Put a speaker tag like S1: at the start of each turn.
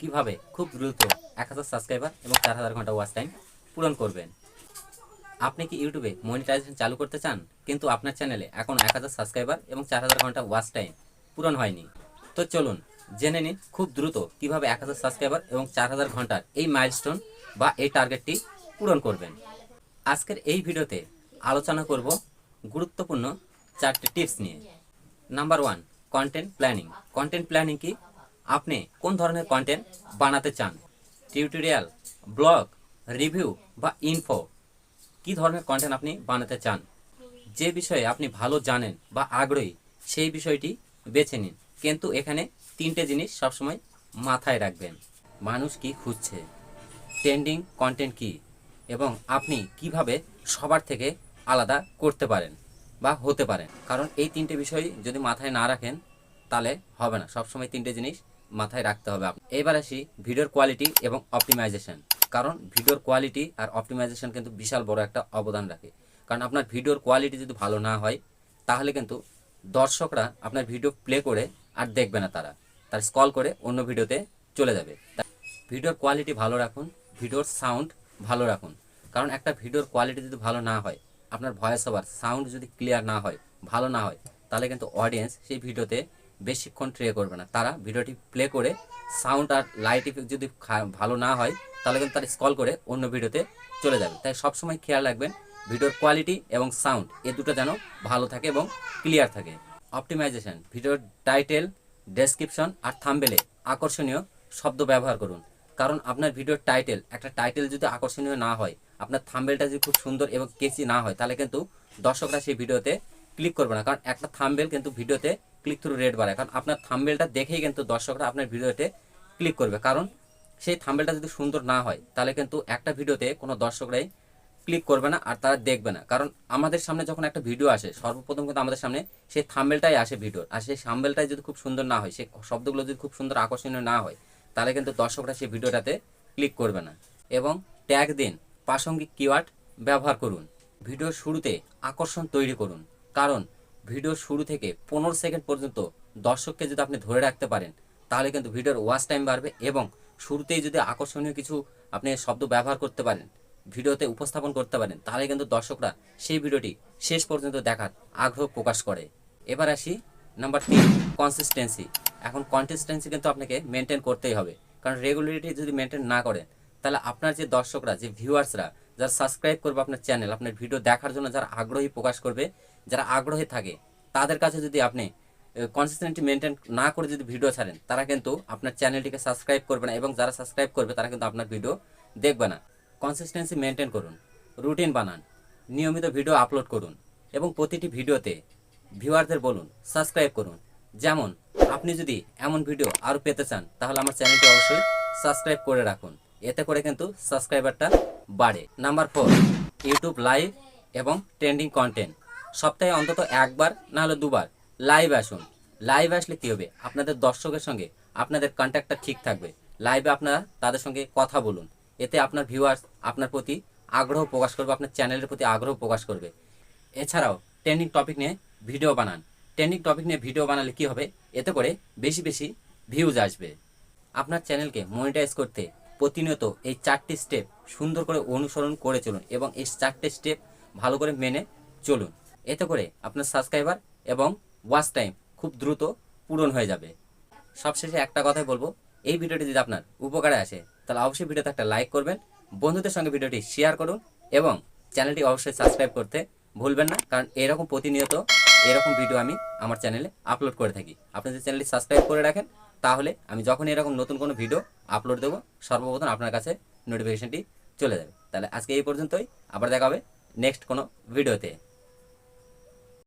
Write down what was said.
S1: কীভাবে? খুব দ্রুত এক হাজার সাবস্ক্রাইবার এবং চার হাজার ঘণ্টা ওয়াচ টাইম পূরণ করবেন। আপনি কি ইউটিউবে মনিটাইজেশন চালু করতে চান? কিন্তু আপনার চ্যানেলে এখন এক হাজার সাবস্ক্রাইবার এবং চার হাজার ঘণ্টা ওয়াচ টাইম পূরণ হয়নি। তো চলুন, জেনে নিন খুব দ্রুত কীভাবে এক হাজার সাবস্ক্রাইবার এবং চার হাজার ঘণ্টার এই মাইলস্টোন বা এই টার্গেটটি পূরণ করবেন। আজকের এই ভিডিওতে আলোচনা করব গুরুত্বপূর্ণ চারটি টিপস নিয়ে। Number one content planning content planning কি? আপনি কোন ধরনের কন্টেন্ট বানাতে চান? টিউটোরিয়াল ব্লগ রিভিউ বা ইনফো কি ধরনের কন্টেন্ট আপনি বানাতে চান? যে বিষয়ে আপনি ভালো জানেন বা আগ্রহী, সেই বিষয়টি বেছে নিন। কিন্তু এখানে তিনটে জিনিস সবসময় মাথায় রাখবেন। মানুষ কি খুঁজছে? ট্রেন্ডিং কন্টেন্ট কি? এবং আপনি কীভাবে সবার থেকে আলাদা করতে পারেন বা হতে পারেন? কারণ এই তিনটে বিষয় যদি মাথায় না রাখেন, তাহলে হবে না। সবসময় তিনটে জিনিস মাথায় রাখতে হবে এবার আসি ভিডিওর কোয়ালিটি এবং অপটিমাইজেশন কারণ ভিডিওর কোয়ালিটি আর অপটিমাইজেশন কিন্তু বিশাল বড় একটা অবদান রাখে। কারণ আপনার ভিডিওর কোয়ালিটি যদি ভালো না হয়, তাহলে কিন্তু দর্শকরা আপনার ভিডিও প্লে করে আর দেখবে না তারা। তার স্কল করে অন্য ভিডিওতে চলে যাবে। ভিডিওর কোয়ালিটি ভালো রাখুন, ভিডিওর সাউন্ড ভালো রাখুন। কারণ একটা ভিডিওর কোয়ালিটি যদি ভালো না হয়, আপনার ভয়েস ওভার সাউন্ড যদি ক্লিয়ার না হয়, ভালো না হয়, তাহলে কিন্তু অডিয়েন্স সেই ভিডিওতে বেশিক্ষণ ট্রে করবে না। তারা ভিডিওটি প্লে করে সাউন্ড আর লাইট যদি ভালো না হয়, তাহলে কিন্তু তারা স্কল করে অন্য ভিডিওতে চলে যাবে। তাই সবসময় খেয়াল রাখবেন, ভিডিওর কোয়ালিটি এবং সাউন্ড এ দুটো যেন ভালো থাকে এবং ক্লিয়ার থাকে। অপটিমাইজেশন ভিডিওর টাইটেল ডেসক্রিপশন আর থাম্বেলে আকর্ষণীয় শব্দ ব্যবহার করুন। কারণ আপনার ভিডিওর টাইটেল একটা টাইটেল যদি আকর্ষণীয় না হয়, আপনার থাম্বেলটা যদি খুব সুন্দর এবং কেচি না হয়, তাহলে কিন্তু দর্শকরা সেই ভিডিওতে ক্লিক করবে না। কারণ একটা থাম্বেল কিন্তু ভিডিওতে ক্লিক থ্রু রেট বাড়ায় কারণ আপনার থাম্বেলটা দেখেই কিন্তু দর্শকরা আপনার ভিডিওতে ক্লিক করবে। কারণ সেই থাম্বেলটা যদি সুন্দর না হয়, তাহলে কিন্তু একটা ভিডিওতে কোনো দর্শকরাই ক্লিক করবে না আর তারা দেখবে না। কারণ আমাদের সামনে যখন একটা ভিডিও আসে, সর্বপ্রথম কিন্তু আমাদের সামনে সেই থাম্বেলটাই আসে ভিডিওর আর সেই থাম্বেলটাই যদি খুব সুন্দর না হয়, সেই শব্দগুলো যদি খুব সুন্দর আকর্ষণীয় না হয়, তাহলে কিন্তু দর্শকরা সেই ভিডিওটাতে ক্লিক করবে না। এবং ট্যাগ দিন, প্রাসঙ্গিক কিওয়ার্ড ব্যবহার করুন। ভিডিওর শুরুতে আকর্ষণ তৈরি করুন। কারণ ভিডিওর শুরু থেকে পনেরো সেকেন্ড পর্যন্ত দর্শককে যদি আপনি ধরে রাখতে পারেন, তাহলে কিন্তু ভিডিওর ওয়াচ টাইম বাড়বে এবং শুরুতেই যদি আকর্ষণীয় কিছু আপনি শব্দ ব্যবহার করতে পারেন, ভিডিওতে উপস্থাপন করতে পারেন, তাহলে কিন্তু দর্শকরা সেই ভিডিওটি শেষ পর্যন্ত দেখার আগ্রহ প্রকাশ করে। এবার আসি নাম্বার তিন কনসিস্টেন্সি এখন কনসিস্টেন্সি কিন্তু আপনাকে মেনটেন করতেই হবে, কারণ রেগুলারিটি যদি মেনটেন না করেন তাহলে আপনার যে দর্শকরা, যে ভিউয়ার্সরা যারা সাবস্ক্রাইব করবে আপনার চ্যানেল আপনার ভিডিও দেখার জন্য যারা আগ্রহী প্রকাশ করবে, যারা আগ্রহী থাকে, তাদের কাছে যদি আপনি কনসিস্টেন্টি মেনটেন না করে যদি ভিডিও ছাড়েন, তারা কিন্তু আপনার চ্যানেলটিকে সাবস্ক্রাইব করবে না এবং যারা সাবস্ক্রাইব করবে, তারা কিন্তু আপনার ভিডিও দেখবে না। কনসিস্টেন্সি মেনটেন করুন রুটিন বানান, নিয়মিত ভিডিও আপলোড করুন এবং প্রতিটি ভিডিওতে ভিউয়ারদের বলুন সাবস্ক্রাইব করুন। যেমন, আপনি যদি এমন ভিডিও আরও পেতে চান, তাহলে আমার চ্যানেলটি অবশ্যই সাবস্ক্রাইব করে রাখুন। এতে করে কিন্তু সাবস্ক্রাইবারটা বাড়ে। নাম্বার ফোর ইউটিউব লাইভ এবং ট্রেন্ডিং কন্টেন্ট সপ্তাহে অন্তত একবার না হলে দুবার লাইভ আসুন। লাইভ আসলে কী হবে? আপনাদের দর্শকের সঙ্গে আপনাদের কন্ট্যাক্টটা ঠিক থাকবে। লাইভে আপনারা তাদের সঙ্গে কথা বলুন। এতে আপনার ভিউয়ার্স আপনার প্রতি আগ্রহ প্রকাশ করবে, আপনার চ্যানেলের প্রতি আগ্রহ প্রকাশ করবে। এছাড়াও ট্রেন্ডিং টপিক নিয়ে ভিডিও বানান। ট্রেন্ডিং টপিক নিয়ে ভিডিও বানালে কি হবে? এতে করে বেশি বেশি ভিউজ আসবে। আপনার চ্যানেলকে মনিটাইজ করতে প্রতিনিয়ত এই চারটি স্টেপ সুন্দর করে অনুসরণ করে চলুন এবং এই চারটে স্টেপ ভালো করে মেনে চলুন। এতে করে আপনার সাবস্ক্রাইবার এবং ওয়াচ টাইম খুব দ্রুত পূরণ হয়ে যাবে। সবশেষে একটা কথাই বলব, এই ভিডিওটি যদি আপনার উপকারে আসে, তাহলে অবশ্যই ভিডিওতে একটা লাইক করবেন, বন্ধুদের সঙ্গে ভিডিওটি শেয়ার করুন এবং চ্যানেলটি অবশ্যই সাবস্ক্রাইব করতে ভুলবেন না, কারণ এরকম প্রতিনিয়ত এরকম ভিডিও আমি আমার চ্যানেলে আপলোড করে থাকি। আপনি যদি চ্যানেলটি সাবস্ক্রাইব করে রাখেন তাহলে আমি যখন এরকম নতুন কোনো ভিডিও আপলোড দেবো, সর্বপ্রথম আপনার কাছে নোটিফিকেশানটি চলে যাবে। তাহলে আজকে এই পর্যন্তই, আবার দেখা হবে নেক্সট কোনো ভিডিওতে